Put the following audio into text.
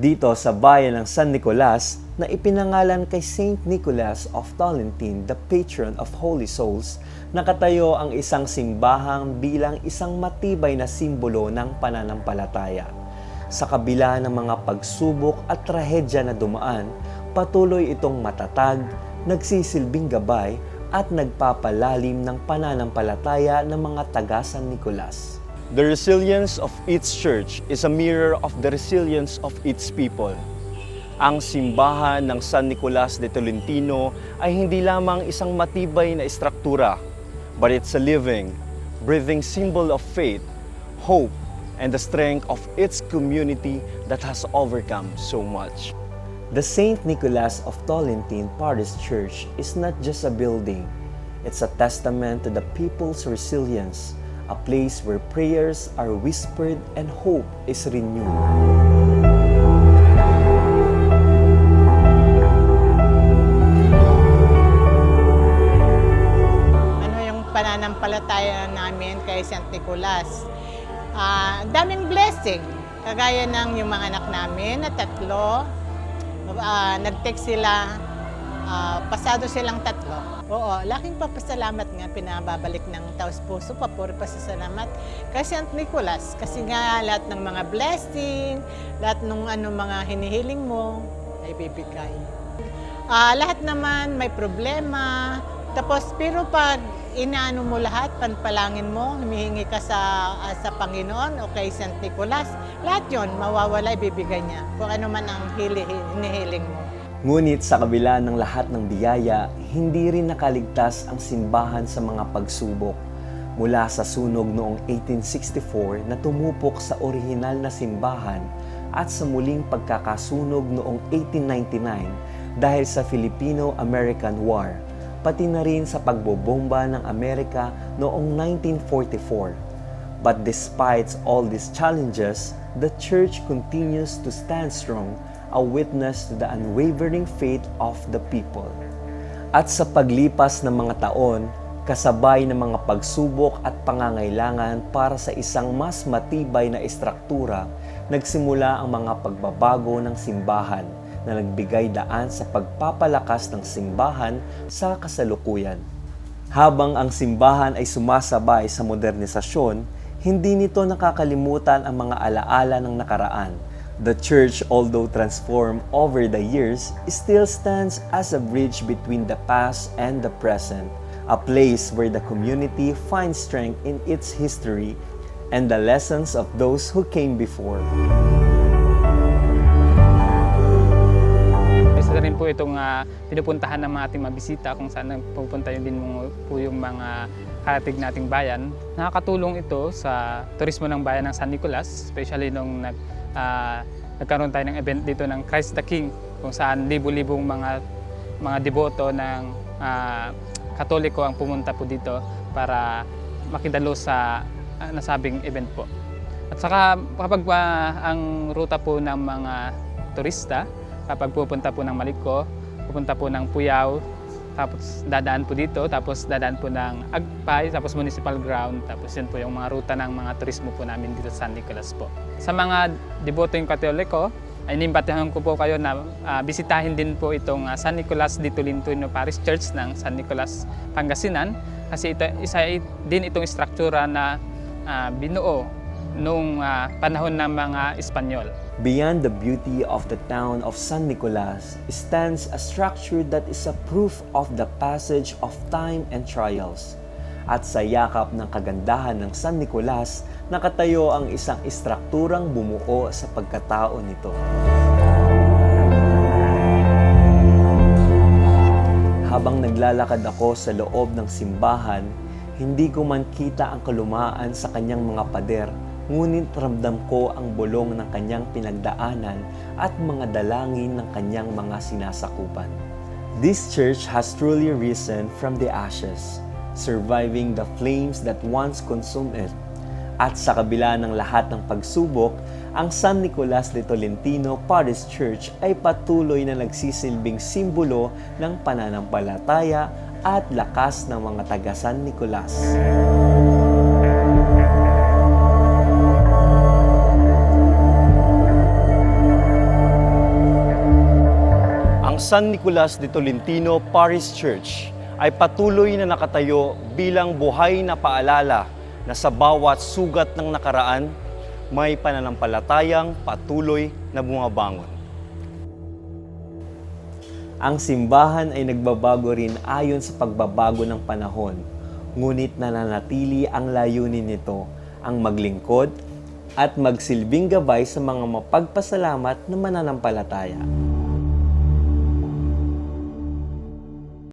Dito sa bayan ng San Nicolas na ipinangalan kay Saint Nicholas of Tolentine, the patron of Holy Souls, nakatayo ang isang simbahang bilang isang matibay na simbolo ng pananampalataya. Sa kabila ng mga pagsubok at trahedya na dumaan, patuloy itong matatag, nagsisilbing gabay at nagpapalalim ng pananampalataya ng mga taga San Nicolas. The resilience of each church is a mirror of the resilience of its people. Ang simbahan ng San Nicolas de Tolentino ay hindi lamang isang matibay na istruktura, but it's a living, breathing symbol of faith, hope, and the strength of its community that has overcome so much. The St. Nicholas of Tolentine Parish Church is not just a building, it's a testament to the people's resilience, a place where prayers are whispered and hope is renewed. ano pananampalataya namin kay St. Nicolas. Ah, daming blessing. Kagaya ng yung mga anak namin na tatlo, ah, nag-text sila, ah, pasado silang tatlo. Oo, laking papasalamat nga, pinababalik ng taos puso, papuri pasasalamat kay St. Nicolas. Kasi nga lahat ng mga blessing, lahat ng ano, mga hinihiling mo, ay bibigay. Ah, lahat naman may problema. Tapos, pero pag inaano mo lahat, panpalangin mo, humihingi ka sa, ah, sa Panginoon o kay St. Nicolas, lahat yon mawawala, ibibigay niya. Kung ano man ang hili, hinihiling mo. Ngunit sa kabila ng lahat ng biyaya, hindi rin nakaligtas ang simbahan sa mga pagsubok. Mula sa sunog noong 1864 na tumupok sa orihinal na simbahan at sa muling pagkakasunog noong 1899 dahil sa Filipino-American War, pati na rin sa pagbobomba ng Amerika noong 1944. But despite all these challenges, the church continues to stand strong, a witness to the unwavering faith of the people. At sa paglipas ng mga taon, kasabay ng mga pagsubok at pangangailangan para sa isang mas matibay na istruktura, nagsimula ang mga pagbabago ng simbahan na nagbigay daan sa pagpapalakas ng simbahan sa kasalukuyan. Habang ang simbahan ay sumasabay sa modernisasyon, hindi nito nakakalimutan ang mga alaala ng nakaraan. The church, although transformed over the years, still stands as a bridge between the past and the present, a place where the community finds strength in its history and the lessons of those who came before. Isa rin po itong ah, pinupuntahan ng mga ating mabisita kung saan pupunta yun din po yung mga karatig nating bayan. Nakakatulong ito sa turismo ng bayan ng San Nicolas, especially nung nag, ah, nagkaroon tayo ng event dito ng Christ the King kung saan libo-libong mga mga deboto ng ah, Katoliko ang pumunta po dito para makidalo sa ah, nasabing event po. At saka kapag ah, ang ruta po ng mga turista, kapag pupunta po ng Maliko, pupunta po ng Puyaw, tapos dadaan po dito, tapos dadaan po ng Agpay, tapos Municipal Ground, tapos yun po yung mga ruta ng mga turismo po namin dito sa San Nicolas po. Sa mga deboto yung Katoliko, inimbatahan ko po kayo na ah, bisitahin din po itong ah, San Nicolas de Tolentino Parish Church ng San Nicolas, Pangasinan kasi ito, isa din itong struktura na ah, binuo nung ah, panahon ng mga Espanyol. Beyond the beauty of the town of San Nicolas stands a structure that is a proof of the passage of time and trials. At sa yakap ng kagandahan ng San Nicolas, nakatayo ang isang istrukturang bumuo sa pagkatao nito. Habang naglalakad ako sa loob ng simbahan, hindi ko man kita ang kalumaan sa kanyang mga pader, ngunit ramdam ko ang bulong ng kanyang pinagdaanan at mga dalangin ng kanyang mga sinasakupan. This church has truly risen from the ashes, surviving the flames that once consumed it. At sa kabila ng lahat ng pagsubok, ang San Nicolas de Tolentino Parish Church ay patuloy na nagsisilbing simbolo ng pananampalataya at lakas ng mga taga San Nicolas. San Nicolas de Tolentino Parish Church ay patuloy na nakatayo bilang buhay na paalala na sa bawat sugat ng nakaraan, may pananampalatayang patuloy na bumabangon. Ang simbahan ay nagbabago rin ayon sa pagbabago ng panahon, ngunit nananatili ang layunin nito, ang maglingkod at magsilbing gabay sa mga mapagpasalamat na mananampalataya.